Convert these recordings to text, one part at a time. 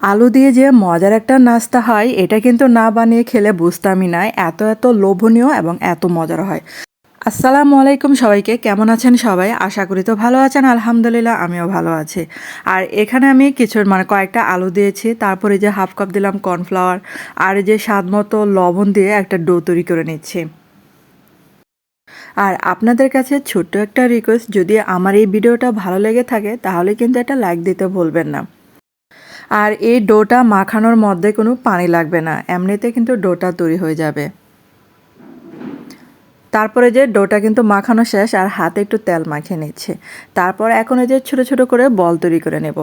আলু দিয়ে যে মজার একটা নাস্তা হয়, এটা কিন্তু না বানিয়ে খেলে বুঝতামই না, এত এত লোভনীয় এবং এত মজার হয়। আসসালামু আলাইকুম সবাইকে, কেমন আছেন সবাই? আশা করি তো ভালো আছেন, আলহামদুলিল্লাহ আমিও ভালো আছি। আর এখানে আমি কিছু মানে কয়েকটা আলু দিয়েছি, তারপরে যে হাফ কাপ দিলাম কর্নফ্লাওয়ার, আর যে স্বাদ মতো লবণ দিয়ে একটা ডো তৈরি করে নিচ্ছি। আর আপনাদের কাছে ছোট্ট একটা রিকোয়েস্ট যদি আমার এই ভিডিওটা ভালো লেগে থাকে, তাহলে কিন্তু একটা লাইক দিতে ভুলবেন না। আর এই ডোটা মাখানোর মধ্যে কোনো পানি লাগবে না, এমনিতে কিন্তু ডোটা তৈরি হয়ে যাবে। তারপরে যে ডোটা কিন্তু মাখানো শেষ আর হাতে একটু তেল মাখিয়ে নিচ্ছে। তারপর এখন এই যে ছোটো ছোটো করে বল তৈরি করে নেব।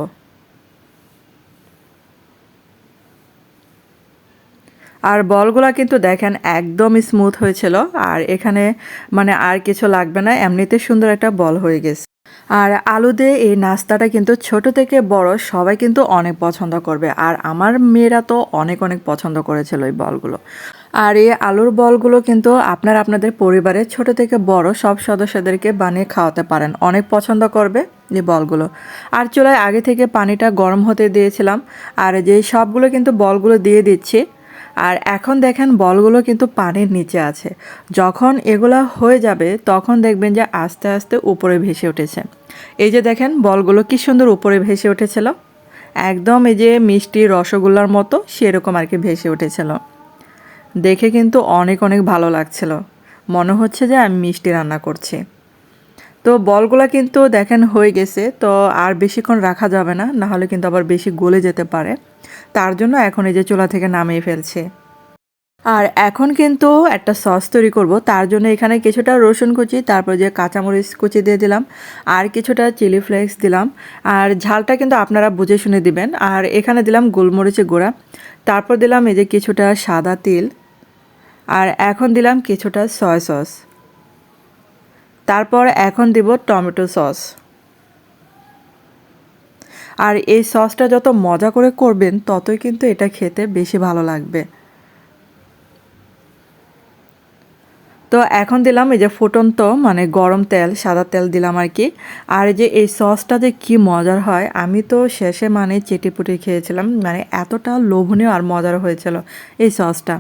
আর বলগুলা কিন্তু দেখেন একদম স্মুথ হয়েছিল আর এখানে মানে আর কিছু লাগবে না, এমনিতে সুন্দর একটা বল হয়ে গেছে। আর আলু দিয়ে এই নাস্তাটা কিন্তু ছোট থেকে বড় সবাই কিন্তু অনেক পছন্দ করবে। আর আমার মেয়েরা তো অনেক অনেক পছন্দ করেছিল এই বলগুলো। আর এই আলুর বলগুলো কিন্তু আপনার আপনাদের পরিবারের ছোট থেকে বড় সব সদস্যদেরকে বানিয়ে খাওয়াতে পারেন। অনেক পছন্দ করবে এই বলগুলো। আর চুলায় আগে থেকে পানিটা গরম হতে দিয়েছিলাম। আর যে সবগুলো কিন্তু বলগুলো দিয়ে দিচ্ছি আর এখন দেখেন বলগুলো কিন্তু পানির নিচে আছে। যখন এগুলো হয়ে যাবে, তখন দেখবেন যে আস্তে আস্তে উপরে ভেসে উঠেছে। এই যে দেখেন বলগুলো কি সুন্দর উপরে ভেসে উঠেছিল। একদম এই যে মিষ্টি রসগোল্লার মতো সেরকম আর কি ভেসে উঠেছিল। দেখে কিন্তু অনেক অনেক ভালো লাগছিল। মনে হচ্ছে যে আমি মিষ্টি রান্না করছি। তো বলগুলা কিন্তু দেখেন হয়ে গেছে, তো আর বেশিক্ষণ রাখা যাবে না, নাহলে কিন্তু আবার বেশি গলে যেতে পারে। তার জন্য এখন এই যে চুলা থেকে নামিয়ে ফেলছে। আর এখন কিন্তু একটা সস তৈরি করব, তার জন্য এখানে কিছুটা রসুন কুচি, তারপর যে কাঁচামরিচ কুচি দিয়ে দিলাম, আর কিছুটা চিলি ফ্লেক্স দিলাম। আর ঝালটা কিন্তু আপনারা বুঝে শুনে দিবেন। আর এখানে দিলাম গোলমরিচের গুঁড়া, তারপর দিলাম এই যে কিছুটা সাদা তিল, আর এখন দিলাম কিছুটা সয় সস। তারপর এখন দিব টমেটো সস। আর এই সসটা যত মজা করে করবেন, ততই কিন্তু এটা খেতে বেশি ভালো লাগবে। তো এখন দিলাম এই যে ফুটন্ত মানে গরম তেল, সাদা তেল দিলাম আর কি। আর যে এই সসটা যে কী মজার হয়, আমি তো শেষে মানে চেটিপুটি খেয়েছিলাম মানে এতটা লোভনীয় আর মজার হয়েছিল এই সসটা।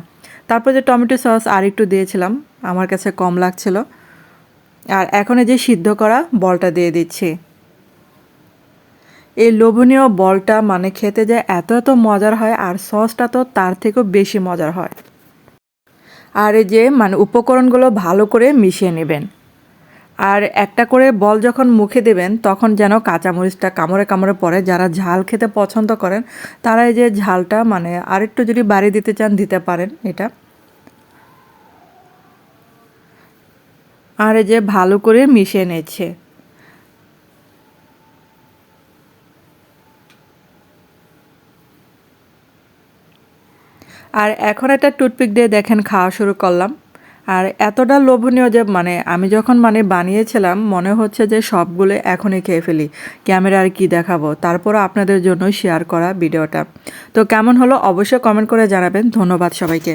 তারপর যে টমেটো সস আর একটু দিয়েছিলাম, আমার কাছে কম লাগছিল। আর এখন এই যে সিদ্ধ করা বলটা দিয়ে দিচ্ছি। এই লোভনীয় বলটা মানে খেতে যায় এত এত মজার হয় আর সসটা তো তার থেকেও বেশি মজার হয়। আর এই যে মানে উপকরণগুলো ভালো করে মিশিয়ে নেবেন। আর একটা করে বল যখন মুখে দেবেন, তখন যেন কাঁচামরিচটা কামড়ে কামড়ে পড়ে। যারা ঝাল খেতে পছন্দ করেন, তারা এই যে ঝালটা মানে আরেকটু যদি বাড়ি দিতে চান, দিতে পারেন এটা। আর যে ভালো করে মিশিয়ে নিচ্ছে। আর এখন একটা টুথপিক দিয়ে দেখেন খাওয়া শুরু করলাম। আর এতটা লোভনীয় যে মানে আমি যখন মানে বানিয়েছিলাম, মনে হচ্ছে যে সবগুলো এখনই খেয়ে ফেলি। ক্যামেরা আর কি দেখাবো? তারপর আপনাদের জন্য শেয়ার করা ভিডিওটা। তো কেমন হলো অবশ্যই কমেন্ট করে জানাবেন। ধন্যবাদ সবাইকে।